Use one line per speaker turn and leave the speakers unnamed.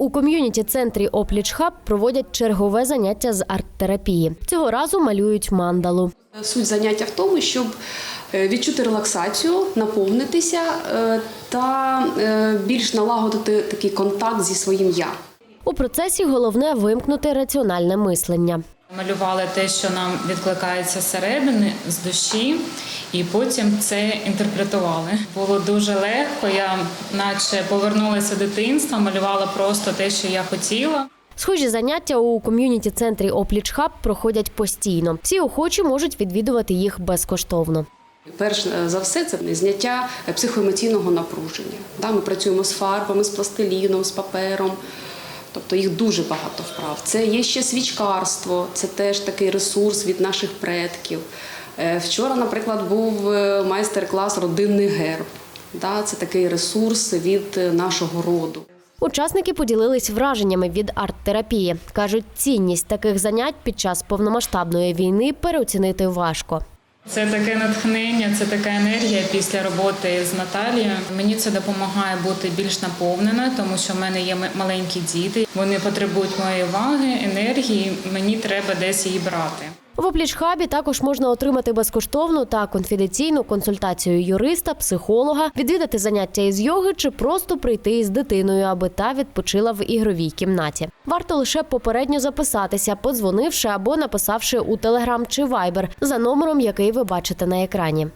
У ком'юніті-центрі Опліч Хаб проводять чергове заняття з арт-терапії. Цього разу малюють мандалу.
Суть заняття в тому, щоб е, відчути релаксацію, наповнитися е, та е, більш налагодити такий контакт зі своїм я.
У процесі головне вимкнути раціональне мислення.
Малювали те, що нам відкликається зсередини, з душі, і потім це інтерпретували. Було дуже легко. Я, наче, повернулася до дитинства, малювала просто те, що я хотіла.
Схожі заняття у ком'юніті-центрі Опліч Хаб проходять постійно. Всі охочі можуть відвідувати їх безкоштовно.
Перш за все, це зняття е, психоемоційного напруження. Да, Ми працюємо з фарбами, з пластиліном, з папером. Тобто їх дуже багато вправ. Це є ще свічкарство, це теж такий ресурс від наших предків. Е, Вчора, наприклад, був е, майстер-клас Родинний герб. Це такий ресурс від е, нашого роду.
Учасники поділились враженнями від арт-терапії. кажуть, цінність таких занять під час повномасштабної війни переоцінити важко.
Це таке натхнення, це така енергія після роботи з Наталією. Мені це допомагає бути більш наповнена, тому що в мене є маленькі діти. Вони потребують моєї уваги, енергії. Мені треба десь її брати.
В Оплічхабі також можна отримати безкоштовну та конфіденційну консультацію юриста, психолога, відвідати заняття із йоги чи просто прийти із дитиною, аби та відпочила в ігровій кімнаті. Варто лише попередньо записатися, подзвонивши або написавши у Телеграм чи Вайбер за номером, який ви бачите на екрані.